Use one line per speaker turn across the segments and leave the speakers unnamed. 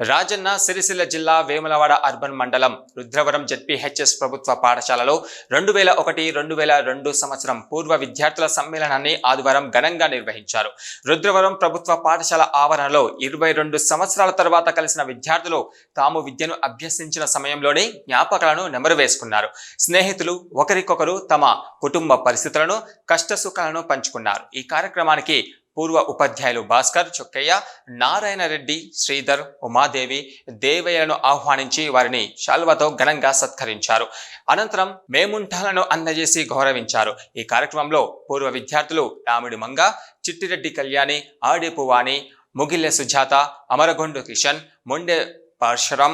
రాజన్న సిరిసిల్ల జిల్లా వేములవాడ అర్బన్ మండలం రుద్రవరం జెడ్పీహెచ్ఎస్ ప్రభుత్వ పాఠశాలలో రెండు వేల ఒకటి రెండు వేల రెండు సంవత్సరం పూర్వ విద్యార్థుల సమ్మేళనాన్ని ఆదివారం ఘనంగా నిర్వహించారు. రుద్రవరం ప్రభుత్వ పాఠశాల ఆవరణలో ఇరవై రెండు సంవత్సరాల తర్వాత కలిసిన విద్యార్థులు తాము విద్యను అభ్యసించిన సమయంలోనే జ్ఞాపకాలను నెమరు వేసుకున్నారు. స్నేహితులు ఒకరికొకరు తమ కుటుంబ పరిస్థితులను కష్టసుఖాలను పంచుకున్నారు. ఈ కార్యక్రమానికి పూర్వ ఉపాధ్యాయులు భాస్కర్ చొక్కయ్య నారాయణ రెడ్డి శ్రీధర్ ఉమాదేవి దేవయ్యలను ఆహ్వానించి వారిని శాల్వతో ఘనంగా సత్కరించారు. అనంతరం మేముంటాలను అందజేసి గౌరవించారు. ఈ కార్యక్రమంలో పూర్వ విద్యార్థులు రామిడి మంగ చిట్టిరెడ్డి కళ్యాణి ఆడిపువాణి ముగిల్లె సుజాత అమరగొండు కిషన్ మొండె పరశురాం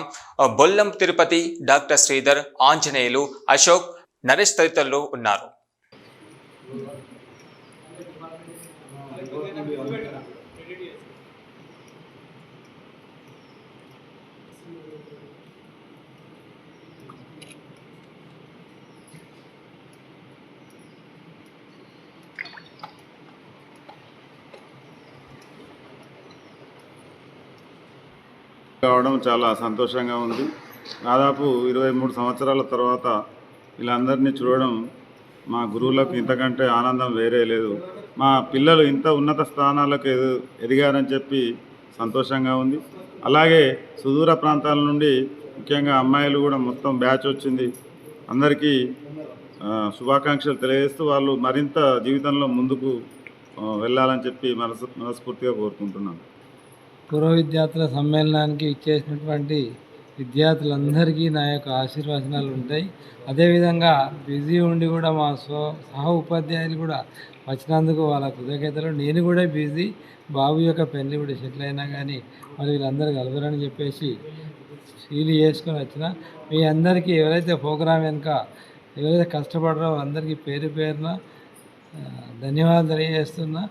బొల్లం తిరుపతి డాక్టర్ శ్రీధర్ ఆంజనేయులు అశోక్ నరేష్ తదితరులు ఉన్నారు.
కావడం చాలా సంతోషంగా ఉంది. దాదాపు ఇరవై మూడు సంవత్సరాల తర్వాత వీళ్ళందరినీ చూడడం మా గురువులకు ఇంతకంటే ఆనందం వేరే లేదు. మా పిల్లలు ఇంత ఉన్నత స్థానాలకు ఎదు- ఎదిగారని చెప్పి సంతోషంగా ఉంది. అలాగే సుదూర ప్రాంతాల నుండి ముఖ్యంగా అమ్మాయిలు కూడా మొత్తం బ్యాచ్ వచ్చింది. అందరికీ శుభాకాంక్షలు తెలియజేస్తూ వాళ్ళు మరింత జీవితంలో ముందుకు వెళ్ళాలని చెప్పి మనసు మనస్ఫూర్తిగా కోరుకుంటున్నాను.
పూర్వ విద్యార్థుల సమ్మేళనానికి ఇచ్చేసినటువంటి విద్యార్థులందరికీ నా యొక్క ఆశీర్వచనాలు ఉంటాయి. అదేవిధంగా బిజీ ఉండి కూడా మా స్వ సహ ఉపాధ్యాయులు కూడా వచ్చినందుకు వాళ్ళ కృతజ్ఞతలు. నేను కూడా బిజీ బాబు యొక్క పెళ్ళి కూడా సెటిల్ అయినా కానీ మరి వీళ్ళందరూ కలవరని చెప్పేసి సీలు చేసుకొని వచ్చిన మీ అందరికీ ఎవరైతే ప్రోగ్రాం వెనుక ఎవరైతే కష్టపడరో అందరికీ పేరు పేరున ధన్యవాదాలు తెలియజేస్తున్నా.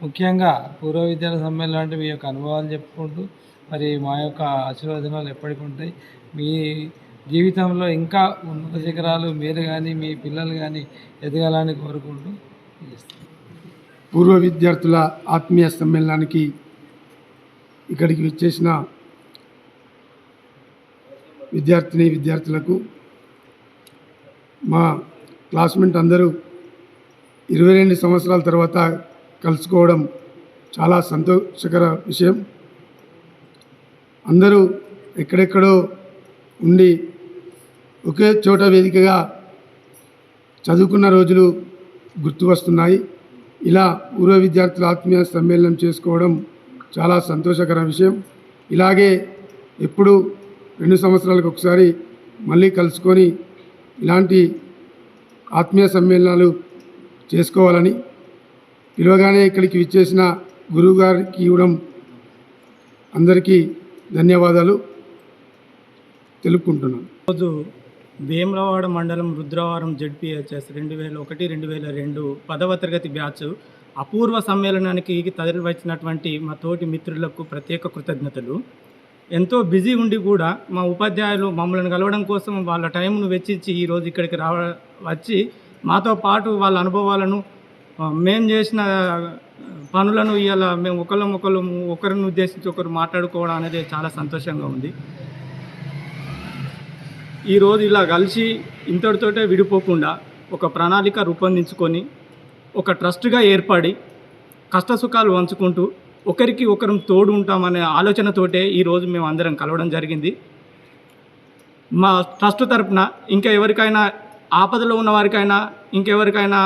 ముఖ్యంగా పూర్వ విద్యార్థి సమ్మేళనం అంటే మీ యొక్క అనుభవాలు చెప్పుకుంటూ మరి మా యొక్క ఆశీర్వదనాలు ఎప్పటికీ ఉంటాయి. మీ జీవితంలో ఇంకా ఉన్నత శిఖరాలు మీరు కానీ మీ పిల్లలు కానీ ఎదగాలని కోరుకుంటూ
పూర్వ విద్యార్థుల ఆత్మీయ సమ్మేళనానికి ఇక్కడికి వచ్చేసిన విద్యార్థిని విద్యార్థులకు మా క్లాస్మేట్ అందరూ ఇరవై రెండు సంవత్సరాల తర్వాత కలుసుకోవడం చాలా సంతోషకర విషయం. అందరూ ఎక్కడెక్కడో ఉండి ఒకే చోట వేదికగా చదువుకున్న రోజులు గుర్తు వస్తున్నాయి ఇలా పూర్వ విద్యార్థుల ఆత్మీయ సమ్మేళనం చేసుకోవడం చాలా సంతోషకర విషయం. ఇలాగే ఎప్పుడు రెండు సంవత్సరాలకు ఒకసారి మళ్ళీ కలుసుకొని ఇలాంటి ఆత్మీయ సమ్మేళనాలు చేసుకోవాలని పిలవగానే ఇక్కడికి విచ్చేసిన గురువు గారికి ఇవ్వడం అందరికీ ధన్యవాదాలు. తెలుపుకుంటున్నాను.
రోజు వేములవాడ మండలం రుద్రవరం జడ్పిహెచ్ఎస్ రెండు వేల ఒకటి రెండు వేల రెండు పదవ తరగతి బ్యాచ్ అపూర్వ సమ్మేళనానికి తరలివచ్చినటువంటి మా తోటి మిత్రులకు ప్రత్యేక కృతజ్ఞతలు. ఎంతో బిజీ ఉండి కూడా మా ఉపాధ్యాయులు మమ్మల్ని కలవడం కోసం వాళ్ళ టైంను వెచ్చించి ఈరోజు ఇక్కడికి రావ వచ్చి మాతో పాటు వాళ్ళ అనుభవాలను మేము చేసిన పనులను ఇవాళ మేము ఒకళ్ళం ఒకళ్ళు ఒకరిని ఉద్దేశించి ఒకరు మాట్లాడుకోవడం అనేది చాలా సంతోషంగా ఉంది. ఈరోజు ఇలా కలిసి ఇంతటితోటే విడిపోకుండా ఒక ప్రణాళిక రూపొందించుకొని ఒక ట్రస్ట్గా ఏర్పడి కష్టసుఖాలు వంచుకుంటూ ఒకరికి ఒకరం తోడు ఉంటామనే ఆలోచనతోటే ఈరోజు మేము అందరం కలవడం జరిగింది. మా ట్రస్ట్ తరపున ఇంకా ఎవరికైనా ఆపదలో ఉన్న వారికైనా ఇంకెవరికైనా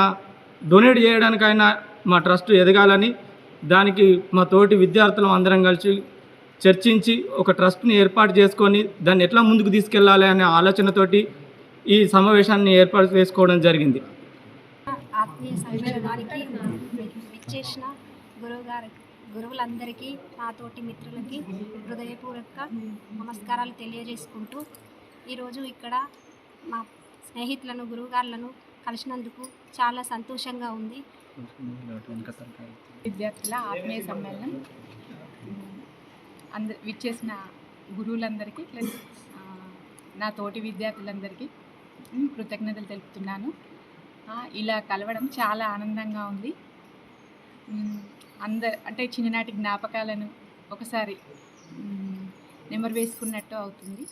డొనేట్ చేయడానికైనా మా ట్రస్ట్ ఎదగాలని దానికి మా తోటి విద్యార్థులం అందరం కలిసి చర్చించి ఒక ట్రస్ట్ని ఏర్పాటు చేసుకొని దాన్ని ఎట్లా ముందుకు తీసుకెళ్ళాలి అనే ఆలోచనతోటి ఈ సమావేశాన్ని ఏర్పాటు చేసుకోవడం జరిగింది.
ఆత్మీయ సమ్మేళనానికి విచ్చేసిన గురువు గారి గురువులందరికీ నా తోటి మిత్రులకి హృదయపూర్వక నమస్కారాలు తెలియజేసుకుంటూ ఈరోజు ఇక్కడ మా స్నేహితులను గురువుగారులను కలిసినందుకు చాలా సంతోషంగా ఉంది.
విద్యార్థుల ఆత్మీయ సమ్మేళనం. అందరు విచ్చేసిన గురువులందరికీ ప్లస్ నా తోటి విద్యార్థులందరికీ కృతజ్ఞతలు తెలుపుతున్నాను. ఇలా కలవడం చాలా ఆనందంగా ఉంది. అందరు అంద అంటే చిన్ననాటి జ్ఞాపకాలను ఒకసారి నెమరు వేసుకున్నట్టు అవుతుంది.